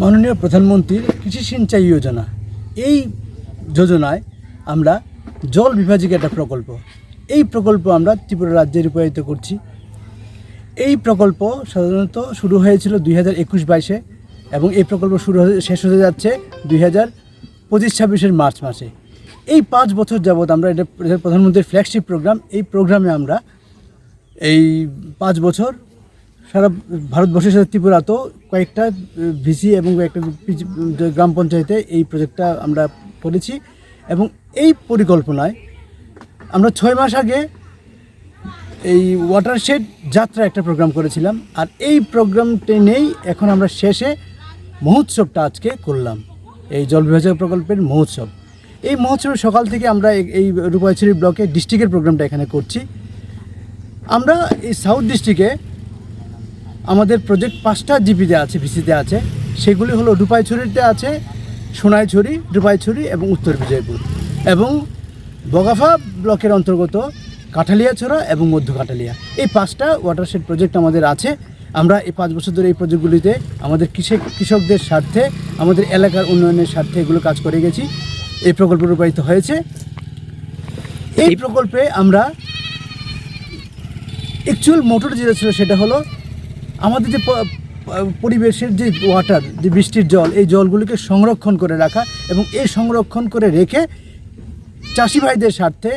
মাননীয় প্রধানমন্ত্রীর কৃষি সিঞ্চাই যোজনা। এই যোজনায় আমরা জল বিভাজিক একটা প্রকল্প। এই প্রকল্প আমরা ত্রিপুরা রাজ্যে রূপায়িত করছি। এই প্রকল্প সাধারণত শুরু হয়েছিল দুই হাজার একুশ বাইশে এবং এই প্রকল্প শুরু শেষ হতে যাচ্ছে দুই হাজার পঁচিশ ছাব্বিশের মার্চ মাসে। এই পাঁচ বছর যাবৎ আমরা এটা প্রধানমন্ত্রীর ফ্ল্যাগশিপ প্রোগ্রাম এই প্রোগ্রামে আমরা এই পাঁচ বছর সারা ভারতবর্ষের সাথে ত্রিপুরাতেও কয়েকটা ভিসি এবং কয়েকটা গ্রাম পঞ্চায়েতে এই প্রজেক্টটা আমরা করেছি। এবং এই পরিকল্পনায় আমরা ছয় মাস আগে এই ওয়াটারশেড যাত্রা একটা প্রোগ্রাম করেছিলাম। আর এই প্রোগ্রামটি নেই এখন আমরা শেষে মহোৎসবটা আজকে করলাম। এই জল বিভাজক প্রকল্পের মহোৎসব। এই মহোৎসবের সকাল থেকে আমরা এই- রূপাইছড়ি ব্লকে ডিস্ট্রিক্টের প্রোগ্রামটা এখানে করছি। আমরা এই সাউথ ডিস্ট্রিক্টে আমাদের প্রজেক্ট পাঁচটা জিপিতে আছে ভিসিতে আছে। সেগুলি হলো রূপাইছড়িতে আছে সোনাইছড়ি রূপাইছড়ি এবং উত্তর বিজয়পুর। এবং বগাফা ব্লকের অন্তর্গত কাঠালিয়াছড়া এবং মধ্য কাঠালিয়া। এই পাঁচটা ওয়াটারশেড প্রজেক্ট আমাদের আছে। আমরা এই পাঁচ বছর ধরে এই প্রজেক্টগুলিতে আমাদের কৃষক কৃষকদের স্বার্থে আমাদের এলাকার উন্নয়নের স্বার্থে এগুলো কাজ করে গেছি। এই প্রকল্প রূপায়িত হয়েছে। এই প্রকল্পে আমরা অ্যাকচুয়াল মোটর যেটা ছিল সেটা হলো আমাদের যে পরিবেশের যে ওয়াটার যে বৃষ্টির জল, এই জলগুলিকে সংরক্ষণ করে রাখা এবং এই সংরক্ষণ করে রেখে চাষি ভাইদের স্বার্থে,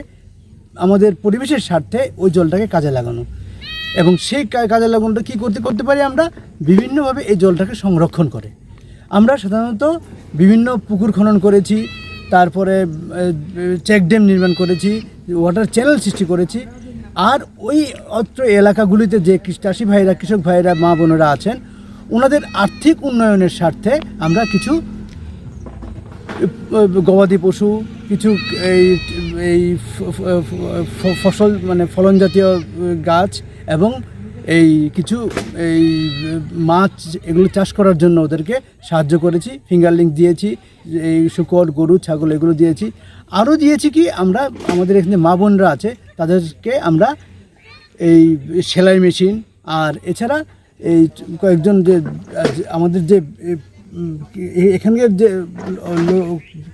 আমাদের পরিবেশের স্বার্থে ওই জলটাকে কাজে লাগানো। এবং সেই কাজে লাগানোটা কী করতে করতে পারি আমরা? বিভিন্নভাবে এই জলটাকে সংরক্ষণ করে। আমরা সাধারণত বিভিন্ন পুকুর খনন করেছি, তারপরে চেক ড্যাম নির্মাণ করেছি ওয়াটার চ্যানেল সৃষ্টি করেছি। আর ওই অত্র এলাকাগুলিতে যে চাষি ভাইরা, কৃষক ভাইরা, মা বোনেরা আছেন ওনাদের আর্থিক উন্নয়নের স্বার্থে আমরা কিছু গবাদি পশু, কিছু এই এই ফসল মানে ফলন জাতীয় গাছ এবং এই কিছু, এই মাছ এগুলো চাষ করার জন্য ওদেরকে সাহায্য করেছি ফিঙ্গারলিং দিয়েছি, এই শুকর, গরু, ছাগল এগুলো দিয়েছি। আরও দিয়েছি কি, আমরা, আমাদের এখানে মা বোনরা আছে, তাদেরকে আমরা এই সেলাই মেশিন আর এছাড়া এই কয়েকজন যে, আমাদের যে এখানকার যে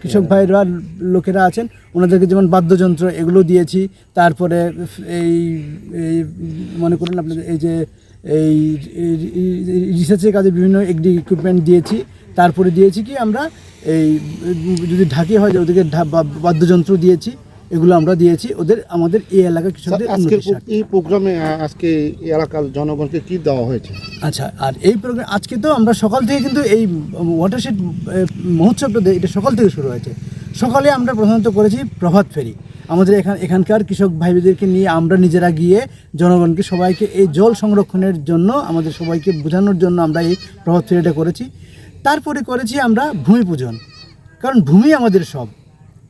কৃষক ভাইরা, লোকেরা আছেন, ওনাদেরকে যেমন বাদ্যযন্ত্র এগুলো দিয়েছি, তারপরে এই মনে করুন আপনাদের, এই যে, এই রিসার্চের কাজে বিভিন্ন এগ্রি ইকুইপমেন্ট দিয়েছি, তারপরে দিয়েছি কি আমরা এই, যদি ঢাকি হয় যে ওদেরকে বাদ্যযন্ত্র দিয়েছি এগুলো আমরা দিয়েছি। ওদের আমাদের এই এলাকার কৃষকদের এই প্রোগ্রামে আজকে এই এলাকার জনগণকে কি দেওয়া হয়েছে? আচ্ছা আর এই প্রোগ্রাম আজকে তো আমরা সকাল থেকে কিন্তু এই ওয়াটারশেড মহোৎসবটা এটা সকাল থেকে শুরু হয়েছে। সকালে আমরা প্রধানত করেছি প্রভাত ফেরি। আমাদের এখান এখানকার কৃষক ভাইদেরকে নিয়ে আমরা নিজেরা গিয়ে জনগণকে সবাইকে এই জল সংরক্ষণের জন্য আমাদের সবাইকে বোঝানোর জন্য আমরা এই প্রভাত ফেরিটা করেছি। তারপরে করেছি আমরা ভূমি পূজন। কারণ ভূমি আমাদের সব।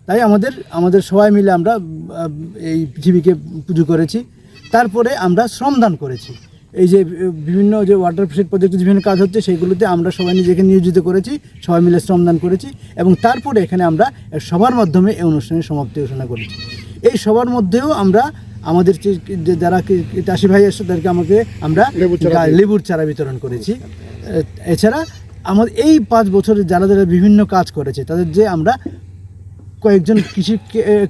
তাই আমাদের আমাদের সবাই মিলে আমরা এই পৃথিবীকে পুজো করেছি। তারপরে আমরা শ্রমদান করেছি। এই যে বিভিন্ন যে ওয়াটার সেট প্রজেক্টে বিভিন্ন কাজ হচ্ছে সেইগুলোতে আমরা সবাই নিজেকে নিয়োজিত করেছি সবাই মিলে শ্রমদান করেছি এবং তারপরে এখানে আমরা সবার মাধ্যমে এই অনুষ্ঠানের সমাপ্তি ঘোষণা করেছি। এই সবার মধ্যেও আমরা আমাদের যারা চাষি ভাই এসে তাদেরকে আমাকে আমরা লেবুর চারা বিতরণ করেছি। এছাড়া আমাদের এই পাঁচ বছরে যারা যারা বিভিন্ন কাজ করেছে তাদের যে আমরা কয়েকজন কৃষি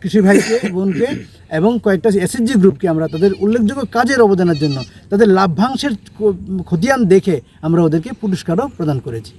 কৃষি ভাইকে, বোনকে এবং কয়েকটা এসএসজি গ্রুপকে আমরা তাদের উল্লেখযোগ্য কাজের অবদানের জন্য, তাদের লাভ্যাংশের খতিয়ান দেখে আমরা ওদেরকে পুরস্কারও প্রদান করেছি।